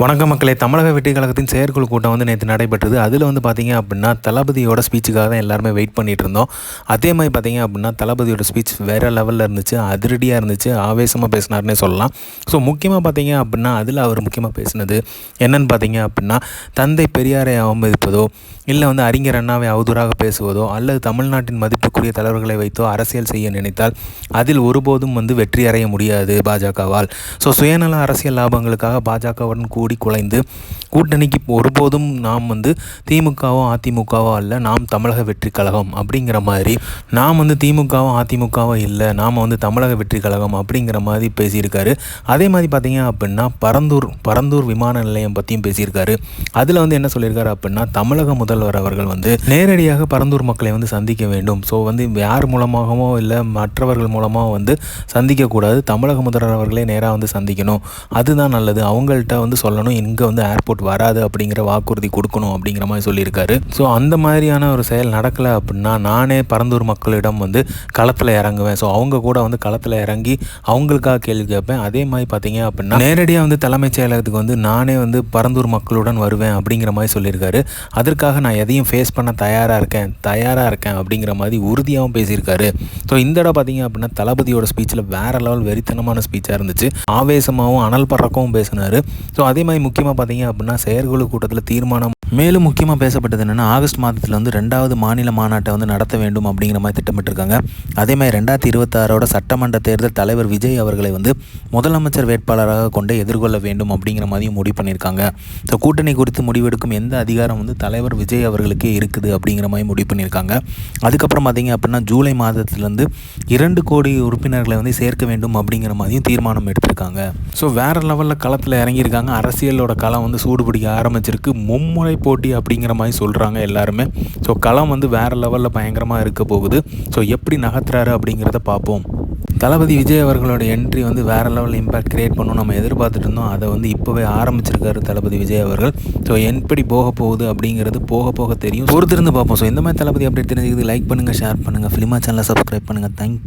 வணக்க மக்களே. தமிழக வெற்றி கழகத்தின் செயற்குழு கூட்டம் வந்து நேற்று நடைபெற்றது. அதில் வந்து பார்த்தீங்க அப்படின்னா தளபதியோட ஸ்பீச்சுக்காக தான் எல்லாருமே வெயிட் பண்ணிட்டு இருந்தோம். அதே மாதிரி பார்த்திங்க அப்படின்னா தளபதியோட ஸ்பீச் வேறு லெவலில் இருந்துச்சு. அதிரடியாக இருந்துச்சு. ஆவேசமாக பேசினார்னே சொல்லலாம். ஸோ முக்கியமாக பார்த்தீங்க அப்படின்னா அதில் அவர் முக்கியமாக பேசினது என்னன்னு பார்த்தீங்க அப்படின்னா தந்தை பெரியாரை அவமதிப்பதோ இல்லை வந்து அறிஞர் அண்ணாவை அவதூறாக பேசுவதோ அல்லது தமிழ்நாட்டின் மதிப்புக்குரிய தலைவர்களை வைத்தோ அரசியல் செய்ய நினைத்தால் அதில் ஒருபோதும் வந்து வெற்றி அடைய முடியாது பாஜகவால். ஸோ சுயநல அரசியல் லாபங்களுக்காக பாஜகவுடன் கூடி குலைந்து கூட்டணிக்கு ஒருபோதும் நாம் வந்து திமுகவோ அதிமுகவோ அல்ல நாம் தமிழக வெற்றி கழகம் அப்படிங்கிற மாதிரி நாம் வந்து திமுகவோ அதிமுகவோ இல்லை நாம் வந்து தமிழக வெற்றி கழகம் அப்படிங்கிற மாதிரி பேசியிருக்காரு. அதே மாதிரி பார்த்தீங்க அப்படின்னா பரந்தூர் பரந்தூர் விமான நிலையம் பற்றியும் பேசியிருக்காரு. அதில் வந்து என்ன சொல்லியிருக்காரு அப்படின்னா தமிழக முதல்வர் அவர்கள் வந்து நேரடியாக பரந்தூர் மக்களை வந்து சந்திக்க வேண்டும். ஸோ வந்து யார் மூலமாகவோ இல்லை மற்றவர்கள் மூலமாக வந்து சந்திக்கக்கூடாது. தமிழக முதல்வர் அவர்களே நேராக வந்து சந்திக்கணும். அதுதான் நல்லது. அவங்கள்ட்ட வந்து சொல்லணும் இங்கே வந்து ஏர்போர்ட் வராது அப்படிங்கிற வாக்குறுதி கொடுக்கணும் அப்படிங்கிற மாதிரி சொல்லியிருக்காரு. ஸோ அந்த மாதிரியான ஒரு செயல் நடக்கலை அப்படின்னா நானே பரந்தூர் மக்களிடம் வந்து களத்தில் இறங்குவேன். ஸோ அவங்க கூட வந்து களத்தில் இறங்கி அவங்களுக்காக கேள்வி கேட்பேன். அதே மாதிரி பார்த்தீங்க அப்படின்னா நேரடியாக வந்து தலைமைச் செயலகத்துக்கு வந்து நானே வந்து பரந்தூர் மக்களுடன் வருவேன் அப்படிங்கிற மாதிரி சொல்லியிருக்காரு. அதற்காக நான் எதையும் ஃபேஸ் பண்ண தயாராக இருக்கேன் தயாராக இருக்கேன் அப்படிங்கிற மாதிரி உறுதியாகவும் பேசியிருக்காரு. ஸோ இந்த இடம் பார்த்தீங்க அப்படின்னா தளபதியோட ஸ்பீச்சில் வேற லெவல் வெறித்தனமான ஸ்பீச்சாக இருந்துச்சு. ஆவேசமாகவும் அனல் பறக்கவும் பேசினார். ஸோ அதே மாதிரி முக்கியமாக பார்த்தீங்க அப்படின்னா செயற்குழு கூட்டத்தில் தீர்மானம் மேலும் முக்கியமாக பேசப்பட்டது என்னென்னா ஆகஸ்ட் மாதத்தில் வந்து ரெண்டாவது மாநில மாநாட்டை வந்து நடத்த வேண்டும் அப்படிங்கிற மாதிரி திட்டமிட்டிருக்காங்க. அதே மாதிரி ரெண்டாயிரத்தி இருபத்தாறோட சட்டமன்ற தேர்தல் தலைவர் விஜய் அவர்களை வந்து முதலமைச்சர் வேட்பாளராக கொண்டு எதிர்கொள்ள வேண்டும் அப்படிங்கிற மாதிரியும் முடிவு பண்ணியிருக்காங்க. ஸோ கூட்டணி குறித்து முடிவெடுக்கும் எந்த அதிகாரம் வந்து தலைவர் விஜய் அவர்களுக்கே இருக்குது அப்படிங்கிற மாதிரி முடிவு பண்ணியிருக்காங்க. அதுக்கப்புறம் பார்த்திங்க அப்படின்னா ஜூலை மாதத்துலேருந்து இரண்டு கோடி உறுப்பினர்களை வந்து சேர்க்க வேண்டும் அப்படிங்கிற மாதிரியும் தீர்மானம் எடுத்திருக்காங்க. ஸோ வேறு லெவலில் களத்தில் இறங்கியிருக்காங்க. அரசியலோட களம் வந்து சூடுபிடிக்க ஆரம்பிச்சிருக்கு. மும்முறை போட்டி அப்படிங்கிற மாதிரி சொல்கிறாங்க எல்லாருமே. ஸோ களம் வந்து வேறு லெவலில் பயங்கரமாக இருக்க போகுது. ஸோ எப்படி நகர்த்துறாரு அப்படிங்கிறத பார்ப்போம். தளபதி விஜய் அவர்களோட என்ட்ரி வந்து வேறு லெவலில் இம்பேக்ட் கிரியேட் பண்ணணும் நம்ம எதிர்பார்த்துட்டு இருந்தோம். அதை வந்து இப்போவே ஆரம்பிச்சிருக்காரு தளபதி விஜய் அவர்கள். ஸோ எப்படி போக போகுது அப்படிங்கிறது போக போக தெரியும். பொறுத்திருந்து பார்ப்போம். ஸோ இந்த மாதிரி தளபதி அப்டேட் தெரிஞ்சுக்கிறது லைக் பண்ணுங்கள் ஷேர் பண்ணுங்கள் ஃபிலிமா சேனலை சப்ஸ்கிரைப் பண்ணுங்கள் தேங்க்யூ